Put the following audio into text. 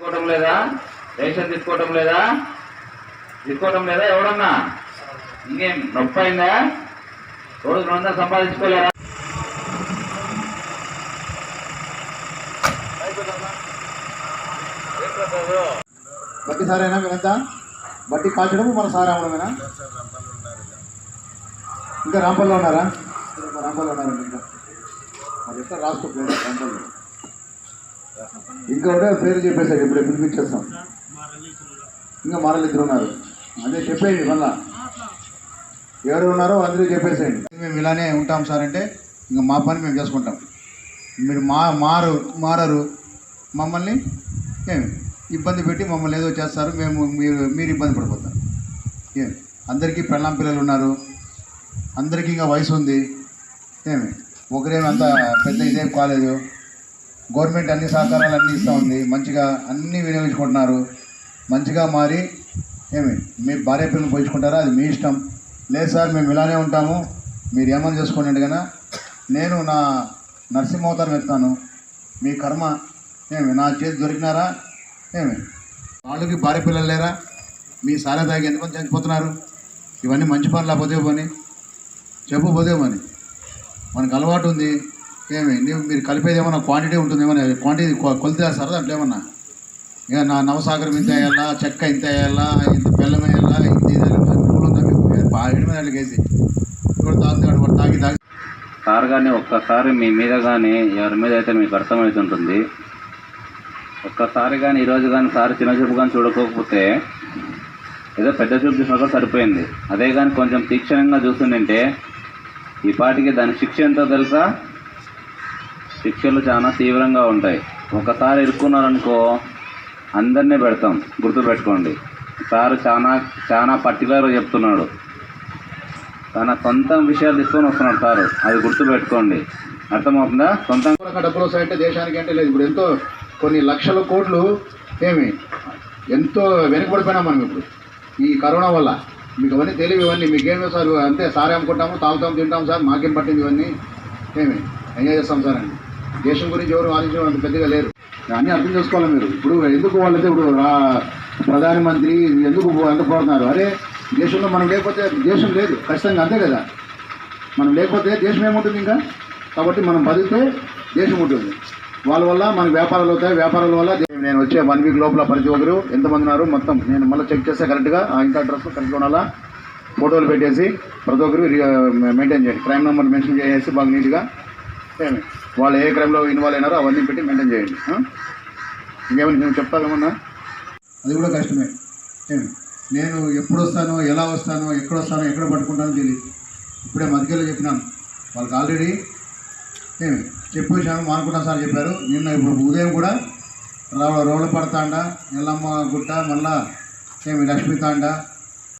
తీసుకోవటం లేదా? రేషన్ తీసుకోవటం లేదా? తీసుకోవటం లేదా ఎవడన్నా? ఇంకేం? నొప్పి అయిందా రోజు రెండు వందలు సంపాదించుకోలేరా బట్టి సారేనా మీరంతా బట్టి కాల్చడము మన సార్ అవడమేనా ఇంకా రాంపల్లో ఉన్నారా? రాంపల్లో ఉన్నారండి ఇంకా. మరి ఎట్లా రాసుకోలేదు రాంపల్లో. ఇంకా ఒకటే పేరు చెప్పేశాడు ఇప్పుడు పిలిపించేస్తాం. ఇంకా మరలు ఇద్దరు ఉన్నారు. అదే చెప్పేయండి మళ్ళా. ఎవరు ఉన్నారో అందరూ చెప్పేసేయండి. మేము ఇలానే ఉంటాం సార్ అంటే ఇంకా మా పని మేము చేసుకుంటాం. మీరు మా మారు మారరు. మమ్మల్ని ఏమి? ఇబ్బంది పెట్టి మమ్మల్ని ఏదో చేస్తారు. మేము మీరు మీరు ఇబ్బంది పడిపోతారు. ఏమి? అందరికీ పెళ్ళాం పిల్లలు ఉన్నారు. అందరికీ ఇంకా వయసు ఉంది. ఏమి? ఒకరేమి అంత పెద్ద ఇదేం కాలేదు. గవర్నమెంట్ అన్ని సహకారాలు అన్నీ ఇస్తూ ఉంది. మంచిగా అన్నీ వినియోగించుకుంటున్నారు. మంచిగా మారి ఏమి మీ భార్య పిల్లలు పోయించుకుంటారా అది మీ ఇష్టం. లేదు సార్ మేము ఇలానే ఉంటాము. మీరు ఏమని చేసుకోండి కదా నేను నా నరసింహవతారం ఎత్తాను మీ కర్మ ఏమి నా చేతి దొరికినారా? ఏమి వాళ్ళకి భార్య పిల్లలు లేరా? మీ సారే తాగి ఎంతమంది చనిపోతున్నారు ఇవన్నీ మంచి పనులు పోతే పని చెప్పు పోతే పని మనకు అలవాటు ఉంది. ఏమి? మీరు కలిపేది ఏమన్నా క్వాంటిటీ ఉంటుంది ఏమన్నా క్వాంటిటీ కొలితే సార్ దాంట్లో ఏమన్నా? ఇక నా నవసాగరం ఇంత వేయాలా? చెక్క ఇంత వేయాలా? ఇంత బెల్లం వేయాలా? ఇంత ఉందా మీకు? బాగా ఎనిమిది వేసి. ఇప్పుడు తాగుతాడు వాడు తాగి తాగి. సార్ కానీ ఒక్కసారి మీ మీద కానీ ఎవరి మీద అయితే మీకు అర్థమవుతుంటుంది. ఒక్కసారి కానీ ఈరోజు కానీ సార్ చిన్న చూపు కానీ చూడకపోతే ఏదో పెద్ద చూపు చూసినా కూడా సరిపోయింది. అదే కానీ కొంచెం తీక్షణంగా చూస్తుందంటే ఈ పాటికి దాని శిక్ష ఎంతో తెలుసా? శిక్షలు చాలా తీవ్రంగా ఉంటాయి. ఒకసారి ఇరుక్కున్నారనుకో అందరినీ పెడతాం. గుర్తుపెట్టుకోండి. సార్ చాలా చాలా పర్టికులర్గా చెప్తున్నాడు. తన సొంత విషయాలు తీసుకొని వస్తున్నాడు సారు. అది గుర్తుపెట్టుకోండి. అర్థమవుతుందా? సొంతంగా కూడా డబ్బులు వస్తాయంటే దేశానికి అంటే లేదు. ఇప్పుడు ఎంతో కొన్ని లక్షల కోట్లు ఏమి ఎంతో వెనుకబడిపోయినాం మనం ఇప్పుడు. ఈ కరోనా వల్ల. మీకు అవన్నీ తెలియవు ఇవన్నీ. మీకేమో సార్? అంతే సారే అమ్ముకుంటాము తాగుతాం తింటాం సార్. మాకేం పట్టింది ఇవన్నీ? ఏమి? ఎంజాయ్ చేస్తాం సార్ అండి? దేశం గురించి ఎవరు ఆలోచించడం అంత పెద్దగా లేరు. అన్నీ అర్థం చేసుకోవాలి మీరు. ఇప్పుడు ఎందుకు వాళ్ళైతే ఇప్పుడు ప్రధానమంత్రి ఎందుకు ఎంత పోతున్నారు? అరే దేశంలో మనం లేకపోతే దేశం లేదు. ఖచ్చితంగా అంతే కదా. మనం లేకపోతే దేశం ఏముంటుంది ఇంకా? కాబట్టి మనం బతికితే దేశం ఉంటుంది. వాళ్ళ వల్ల మన వ్యాపారాలు అవుతాయి. వ్యాపారాల వల్ల దే- నేను వచ్చే వన్ వీక్ లోపల ప్రతి ఒక్కరు ఎంతమంది ఉన్నారు? మొత్తం నేను మళ్ళీ చెక్ చేస్తే కరెక్ట్గా ఆ అడ్రస్ కరెక్ట్గా ఉండాలా? ఫోటోలు పెట్టేసి ప్రతి ఒక్కరు మెయింటైన్ చేయండి. క్రైమ్ నెంబర్ మెన్షన్ చేసేసి బాగా నీట్గా వాళ్ళు ఏ క్రైమ్లో ఇన్వాల్వ్ అయినారో అవన్నీ పెట్టి మెయింటైన్ చేయండి. ఇంకేమైనా నేను చెప్తావేమన్నా అది కూడా కష్టమే. నేను ఎప్పుడు వస్తానో ఎలా వస్తానో ఎక్కడ వస్తానో ఎక్కడ పట్టుకుంటానో తెలియదు ఇప్పుడే మధ్యలో చెప్పినాను వాళ్ళకి ఆల్రెడీ ఏమి చెప్పేసాను మానుకుంటాను సార్ చెప్పారు. నిన్న ఇప్పుడు ఉదయం కూడా రావ పడతాండ ఎల్లమ్మ గుట్ట మళ్ళా ఏమి లక్ష్మి తాండ